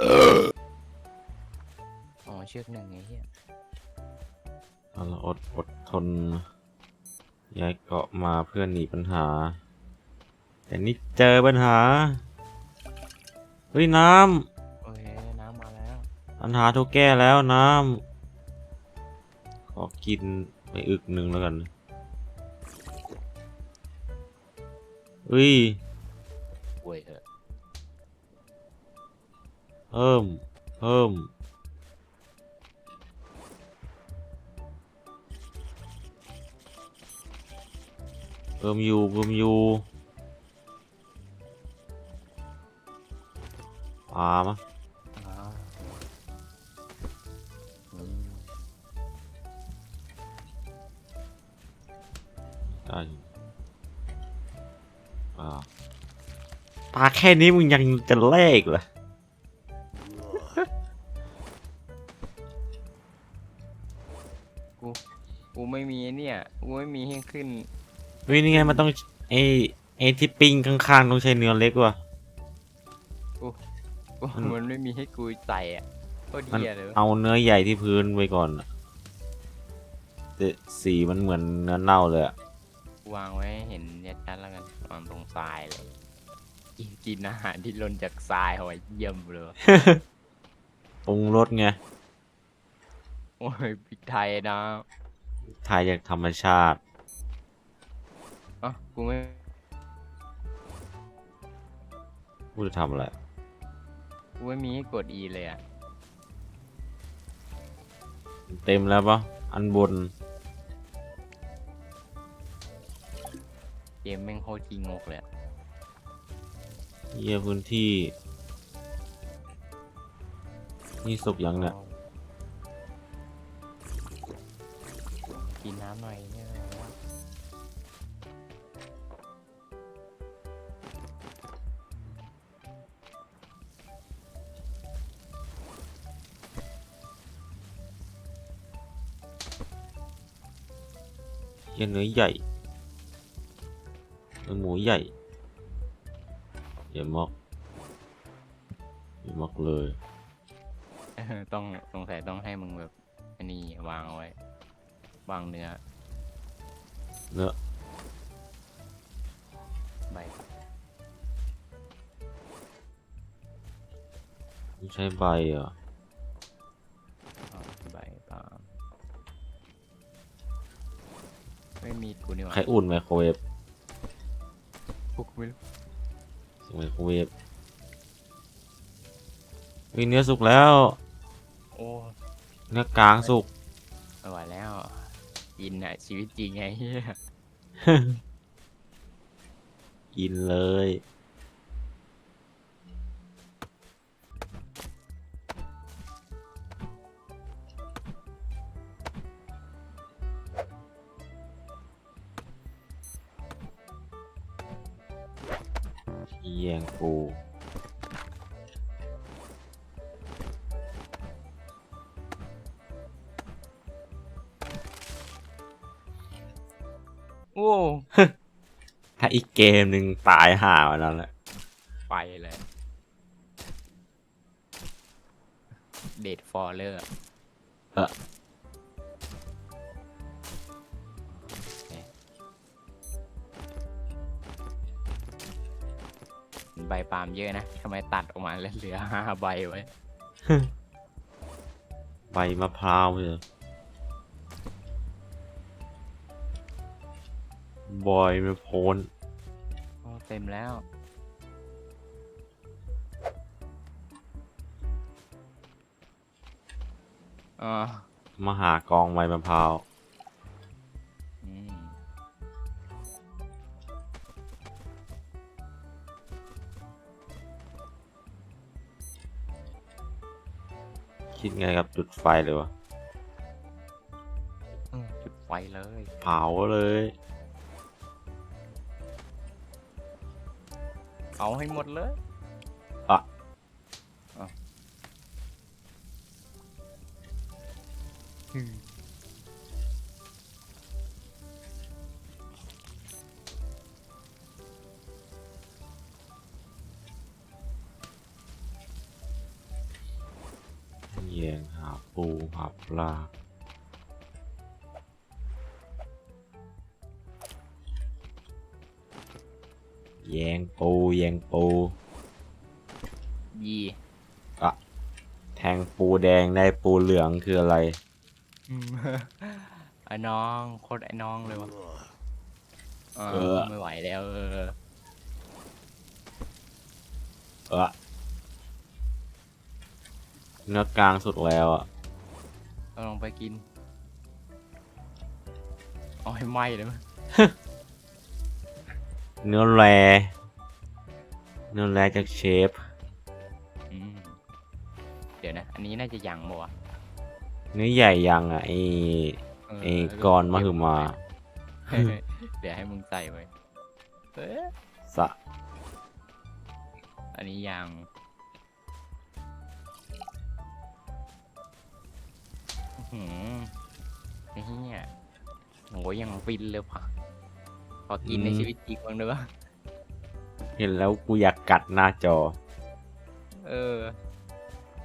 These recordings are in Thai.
อ๋อเชือกหนึ่งไอ้เหี้ยเอาละอดอดทนย้ายเกาะมาเพื่อหนีปัญหา แต่นี่เจอปัญหา เฮ้ยน้โอเคน้ำมาแล้วำปัญหาถูกแก้แล้วน้ำขอกินไปอึกหนึ่งแล้วกันเฮ้ยป่วยเถอะ เพิ่ม เพิ่ม เพิ่มอยู่เพิ่มอยู่ปลามะอ่าอืมได้ปลาปลาแค่นี้มึงยังจะแลกเหรอ เฮ้ยนี่ไงมันต้องไอไอที่ปิ้งข้างๆต้องใช้เนื้อเล็กว่ะกูมันมันไม่มีให้กูใส่อะโคตรมันเหี้ยเลยเอาเนื้อใหญ่ที่พื้นไว้ก่อนอะแต่สีมันเหมือนเนื้อเน่าเลยอะวางไว้ให้เห็นชัดๆแล้วกันวางตรงทรายเลย กินกินอาหารที่หล่นจากทรายหอยเยี่ยมเลยว่ะปรุงรสไงโอ้ยพริกไทยนะ ทายจากธรรมชาติอ๋อ กูไม่พูดจะทำอะไร กูไม่มีให้กด E เลยอะ เต็มแล้วปะอันบน เกมแม่งโคตรขี้งกเลยอะเยี่ยพื้นที่ นี่สุกยังเนี่ย กินน้ำหน่อยเนี่ย นะเยี่ยเนื้อใหญ่เนื้อหมูใหญ่อย่ามอกอย่ามอกเลยเออต้องสงสัยต้องให้มึงแบบอันนี้วางเอาไว้ วางเนื้อ เนื้อใบไม่ใช้ใบเหรอ่ ไม่มีดกูนี่หว่าใครอุ่นไมโครเวฟกูไม่รู้ไมโครเวฟวิเนื้อสุกแล้ว โอ้เนื้อกลางสุกไม่ไหวแล้วกินอะชีวิตจริงไงเฮียกินเลย โอ้ถ้าอีกเกมหนึ่งตายห่าวันนั้นแหละไปเลยเดดฟอร์เลอร์เออใบปาล์มเยอะนะทำไมตัดออกมาแล้วเหลือห้าใบไว้ ใบมะพร้าวเลย บอยไม่พ้นโอ้เต็มแล้วอ๋อมาหากองใบมะพร้าวอืมคิดไงกับจุดไฟเลยวะ อืมจุดไฟเลย เผาเลย เอาให้หมดเลยอะอะอืมยงหาปูหาปลา แยงปูแยงปูยีแทงปูแดงได้ปูเหลืองคืออะไรไอ้น้องโคตรไอ้น้องเลยวะเอเออ อไม่ไหวแล้วเออเออเนื้อกลางสุดแล้วอะเอาลองไปกิน เอาให้ไหมเลยมั้ย เนื้อแรเนื้อแรจากเชฟอืมเดี๋ยวนะ อันนี้น่าจะยังบ่วะเนื้อใหญ่ยังอะไอเออไอกรมาคือมาเดี๋ยวให้มึงใส่ไว้เอ๊ะสะอันนี้ยังอื้อหือนี่ยโหยังฟินเลยว่ะพ อกินในชีวิตจริงบ้างด้วยวะเห็นแล้วกูอยากกัดหน้าจอ เออ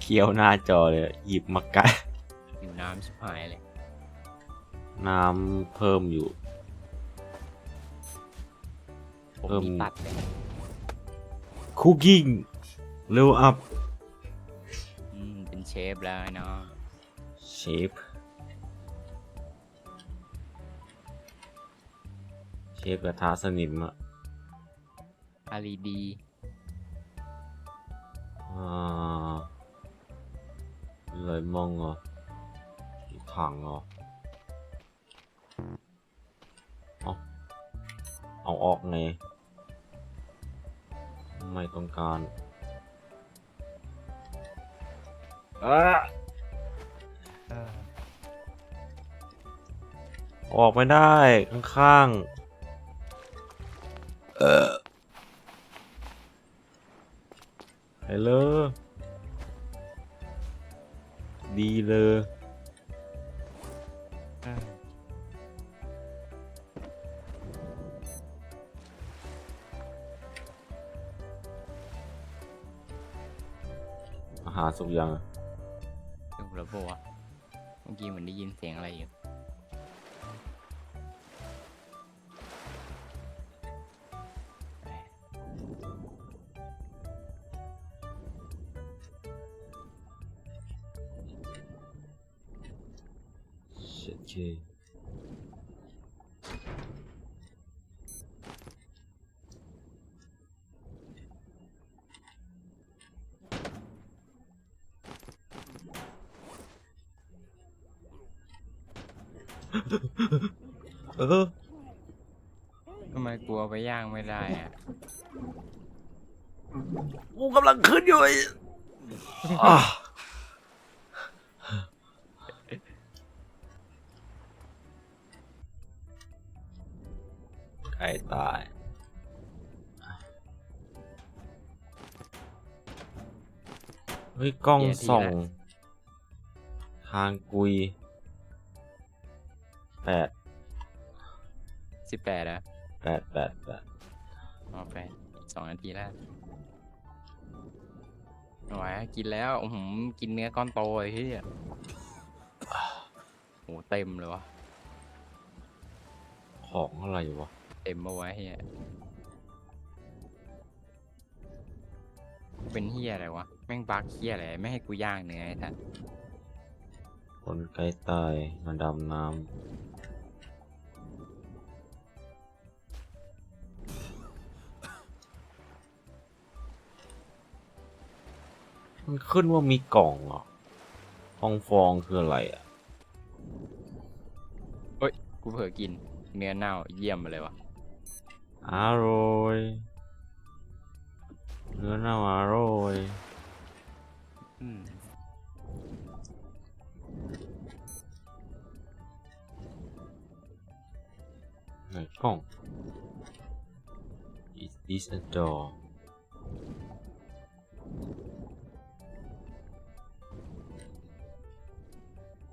เคี้ยวหน้าจอเลย หยิบมากัดอยู่น้ำชิบหายเลย น้ำเพิ่มอยู่ ผมเอิ่ม มีตัดเลยคุกกิ้งเร็วอัพอืมเป็นเชฟแล้วไอ้น้องเชฟ เชฟกระทะสนิมอะอารีดีอ่าเลยมองเหรอถังเหรอเอาเอาออกไง ไม่ต้องการเอะออกไม่ได้ ข้างๆ เออฮัลโหลดีเลยเอออาหารสุกยังอะดูระบบวะเมื่อกี้เหมือนได้ยินเสียงอะไรอยู่ เออทำไมกลัวไปย่างไม่ได้อะกูกำลังขึ้นอยู่ไอ้อะไก่ตาย เฮ้ย กล้องส่อง ทางกุยแป ดสิบแปดอะแปดแปดแปดโอเคสองนาทีแล้วเอาไว้กินแล้วผมกินเนื้อก้อนโตไอ้เหี้ยโหเต็มเลยวะของอะไรวะ เต็มมาไว้เฮียเป็นเฮียอะไรวะ แม่งบักเฮียอะไร ไม่ให้กูย่างเนื้อไอ้ท่านคนไกลตายมาดำน้ำ มันขึ้นว่ามีกล่องเหรอฟองฟองคืออะไรอะ กูเผลอกิน เนื้อเน่าเยี่ยมมาเลยวะอร่อยเนื้อเน่าอร่อยอืมไหนกล่อง Is this a door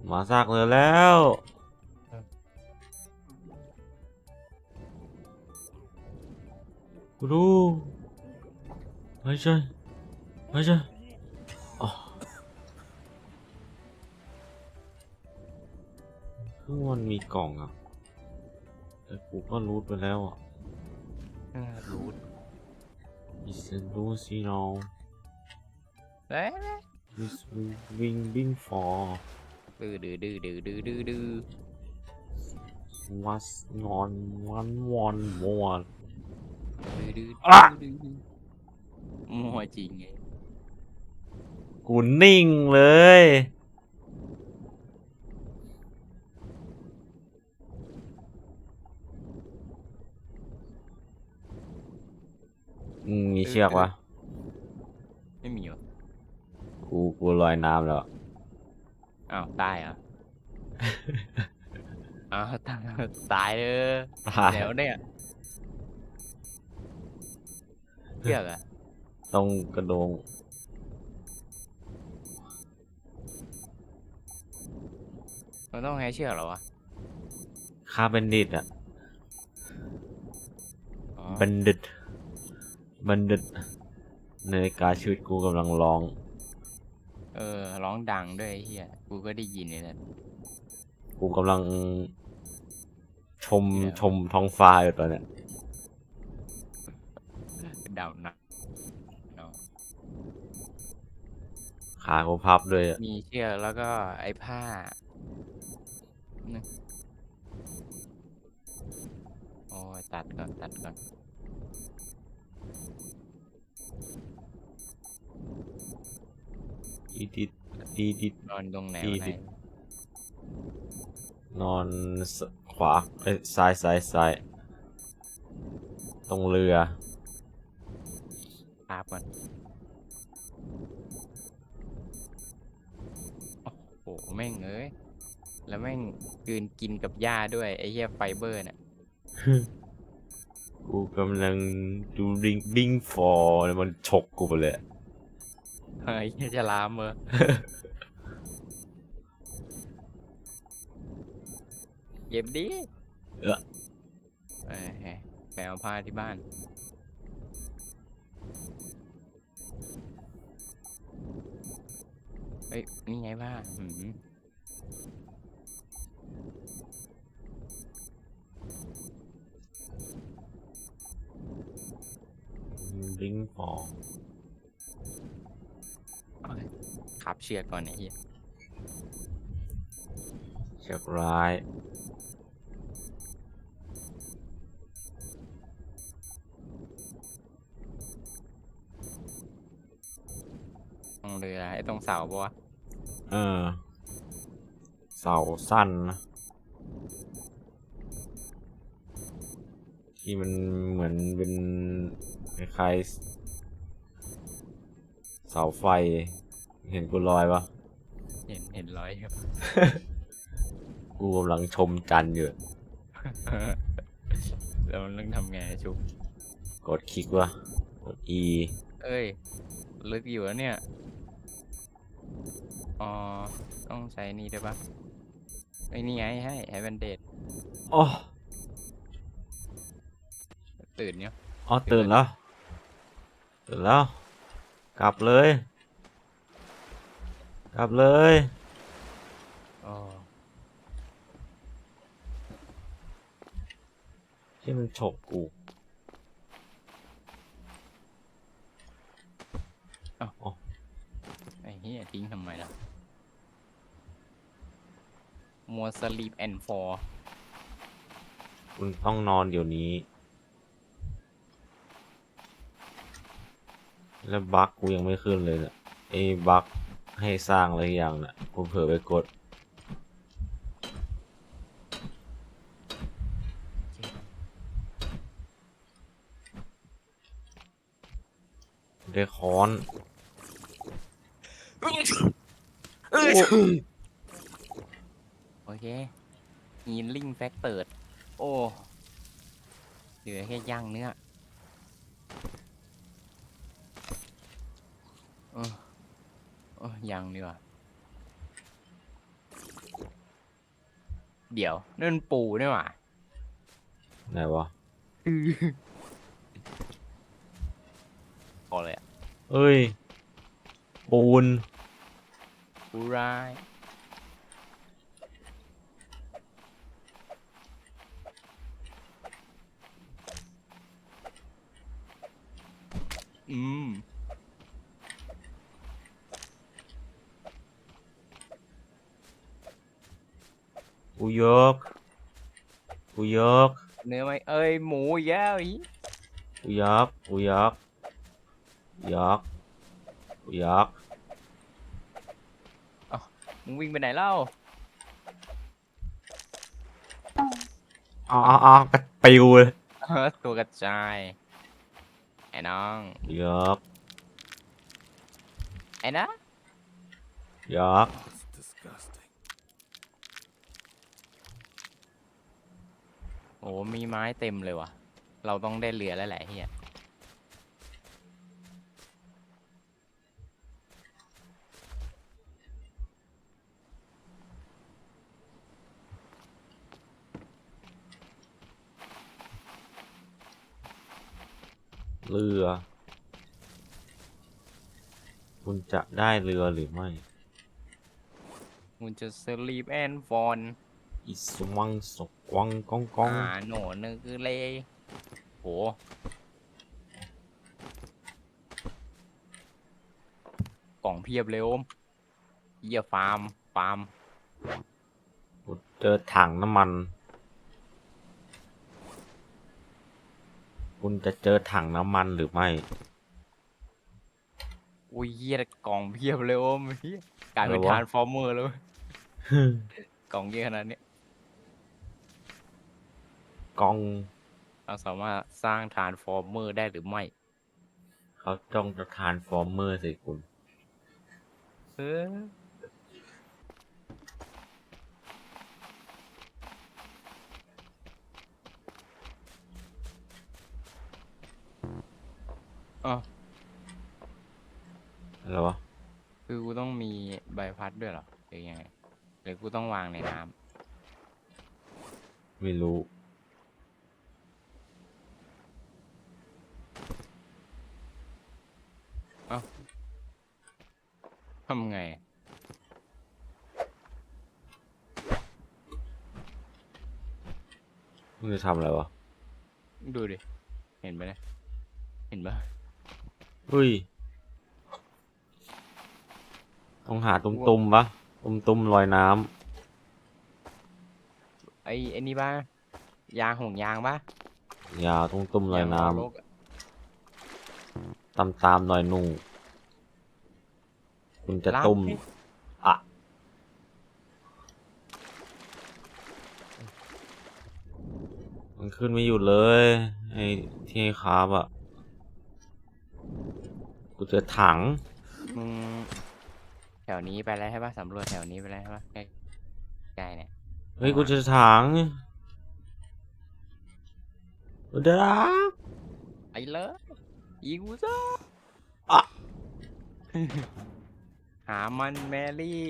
มาซากเลยแล้ว กูดูไม่ใช่ไม่ใช่อ๋อข้างบนมีกล่องอะ แต่กูก็รูดไปแล้วอะเออรู้ Is a Lucy now เอ้ย is wing wing for ดื้อดื้อดื้อดื้อดื้อดื้อดื้อ was on one one more ดื้อดื้อดื้อดื้อมัวจริงไงกูนิ่งเลยมมีเชือกวะไม่มีวะกูกูลอยน้ำแล้ว อ้าวตายเหรออ้าวตายตายเลยตายแล้วเนี่ยเชือกอะต้องกระโดงมันต้องให้เชือกเหรอวะคาบันดิตอะอ๋อบันดิตบันดิตนาฬิกาชีวิตกูกำลังร้อง เออ ร้องดังด้วยไอ้เฮียกูก็ได้ยินเลยนะกูกำลังชมเนี่ยชมท้องฟ้าอยู่ตอนเนี้ยเดาหนักเนาะขากูพับด้วยอะมีเชือกแล้วก็ไอ้ผ้านึงโอ้ยตัดก่อนตัดก่อน อีดิตอีดิตนอนตรงไหนดีวะไหนดินอนสขวาเอ้ยซ้ายซ้ายซ้ายตรงเรือ ภาพก่อนโอ้โหแม่งเอ้ย แล้วแม่งกลืนกินกับหญ้าด้วย ไอ้เหี้ยไฟเบอร์เนี่ยกูกำลังดูดิงดิ้งฟอร์มันฉกกูไปเลยอะ เฮ้ยจะลามเมอเก็บดิเออเออเฮ้ยไปเอาผ้าที่บ้าน เฮ้ย นี่ไงผ้าหืมดิ้งฟอร์ ขับเชือกก่อนไอ้เหี้ยเชือกร้าย ตรงเรือไอ้ตรงเสาปะวะเออ เสาสั้นนะที่มันเหมือนเป็นคล้ายๆเสาไฟ เห็นกูลอยปะเห็นเห็นร้อยครับ กูกำลังชมจันทร์อยู่ แล้วมันต้องทำไงอะชุบกดคลิกวะกด E เอ้ยลึกอยู่แล้วเนี่ย อ๋อ ต้องใช้นี่ด้วยปะไอ้นี่ไงให้ให้แบนเดดอ๋อตื่นเนี่ยอ๋อตื่นแล้วตื่นแล้ว กลับเลย กลับเลยอ๋อที่มันฉกกูไอ้เหี้ยทิ้งทำไมล่ะมัวสลีปแอนฟอร์คุณต้องนอนเดี๋ยวนี้ แล้วบั๊กกูยังไม่ขึ้นเลยเนี่ยไอ้บั๊ก ให้สร้างอะไรอย่างน่ะกูเผลอไปกด ได้ค้อน โอเคฮีลิ่งแฟกเตอร์โอ้ เหลือแค่ย่างเนื้อังดีกว่า เดี๋ยวนั่นปูนี่หว่าไหนวะพอเลยอะเอ้ย ปูน ปูไรอืม กูยก กูยก เนื้อไหมเอ้ยหมูอีกแล้วอีกูยก กูยก ยก กูยก มึงวิ่งไปไหนเล่าอ๋ออ๋อกระปิวเลยเออตัวกระจาย ไอ้น้องยก ไอ้นะยก It's disgusting. อ้มีไม้เต็มเลยว่ะ เราต้องได้เรือแล้วแหละเฮียเรือ คุณจะได้เรือหรือไม่มึงจะสลีปแอนฟอนอีสวังสก วังกองกองอ่าโหนนึกเลยโหกล่องเพียบเลยโอมเยี่ยฟาร์มฟาร์มกูเจอถังน้ำมัน คุณจะเจอถังน้ำมันหรือไม่ อุ้ยเยี่ยกล่องเพียบเลยโอมเหี้ยกลายเป็นอะไรวะ ทรานส์ฟอร์เมอร์แล้วเว้ยกล่องเยอะขนาดนี้ กอง เราสามารถสร้างทรานส์ฟอร์เมอร์ได้หรือไม่ เขาจ้องจะทานฟอร์เมอร์สิคุณ เอออ๋ออะไรวะ คือกูต้องมีใบพัดด้วยเหรอหรือยังไงหรือกูต้องวางในน้ไม่รู้ำ ทำไง มึงจะทำอะไรวะ ดูดิ เห็นไหมเนี่ยเห็นปะเฮ้ย ต้องหาตุ้มตุมๆปะตุ้มตุมๆลอยน้ไอ้ไอ้นี่บ้ายางห่วงยางปะำยาวตุ้มตุมๆลอยน้างล้อรถอะำตามตามๆหน่อยหนุ่ง คุณจะลากตุ้มให้อะมันขึ้นไม่หยุดเลยไอ้ที่ให้คาบอะ กูเจอถัง มึง แถวนี้ไปแล้วใช่ปะสำรวจแถวนี้ไปแล้วใช่ปะใกล้ใกล้เนี่ย เฮ้ย กูเจอถังเด้อไอ้เลยอีกูซ่าอะ หามันแมรี่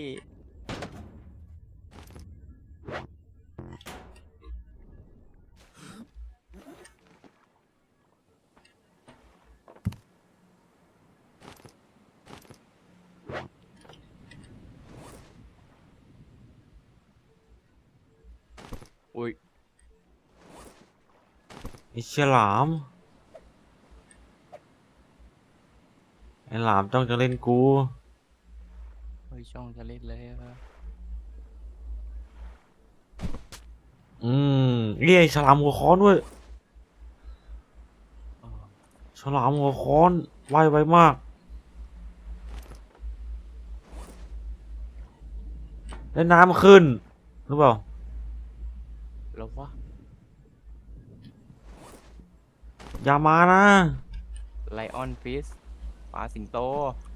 อุ้ยไอ้เชลาม ไอ้หลามจ้องจะเล่นกู ช่องจะเล่นเลยอะอืมเรียกฉลามหัวค้อนด้วยอ๋อฉลามหัวค้อนไวไวมากได้น้ำขึ้นหรือเปล่าแล้ววะอย่ามานะไลออนฟิสปลาสิงโต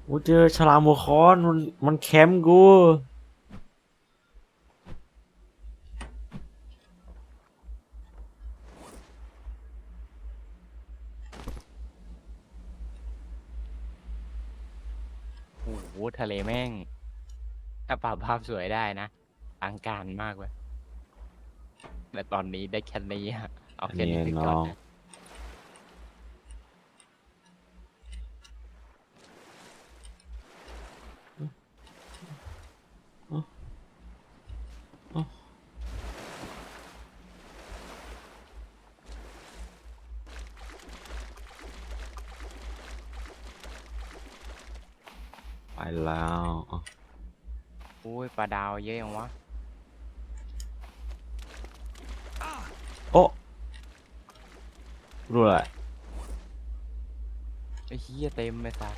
กูเจอฉลามหัวค้อนมันมันแคมป์กู โอ้โหทะเลแม่ง ถ้าปรับภาพสวยได้นะอลังการมากเว้ยแต่ตอนนี้ได้แค่นี้อะเอาอันแค่นี้นี้ไปน้ก่ออนงนะ แล้วอะ โอ้ยป ลาดาวเยอะยังวะ โอ้รู้อะไรไอ้เหี้ยเต็มเลยสัส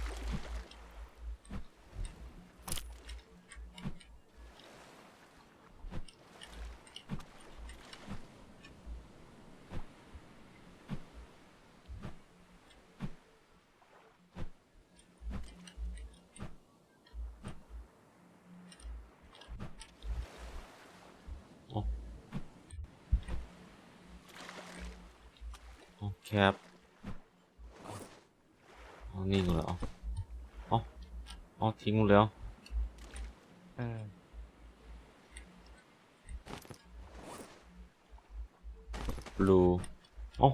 โอ้แคปเอานี่งแล้วอ๋ออ๋อทิ้งหมดแล้วเออบลูอ๋อ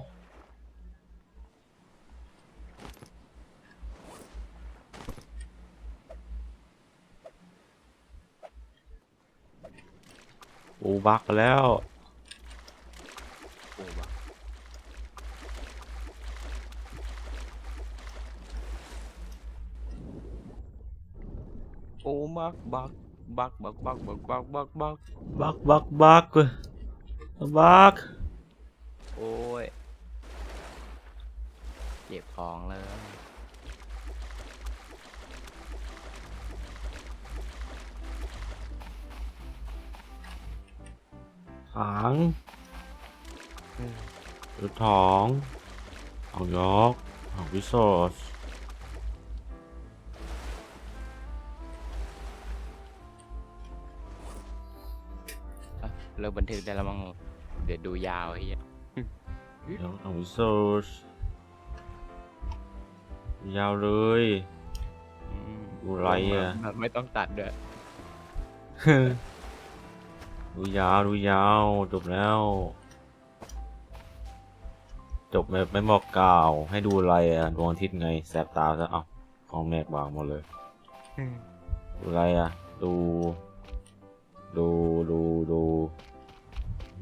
โอ้บักแล้ว โอ้วะ โอ้บักบักบักบักบักบักบักบักบักบักบักบักบักโอ้ยเก็บของเลยหางเออหรือท้องเอายอกเอาวิโซส เลิกบันทึกได้แล้วมั้งเดี๋ยวดูยาวไอ้เหี้ยยอกเอาวิโซสยาวเลยอืมดูไรอะแบบไม่ต้องตัดด้วยดูยาวดูยาวจบแล้ว จบแบบไม่บอกกล่าว ให้ดูอะไรอะดวงอาทิตย์ไงแสบตาซะเอาของแมกวางหมดเลย ดูอะไรอะ ดู ดูดูดู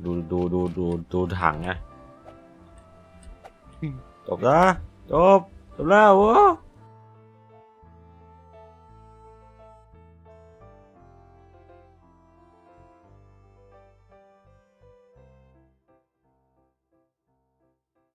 ดูดูดูดูดูถังอะอืมจบนะจบจบแล้ววะ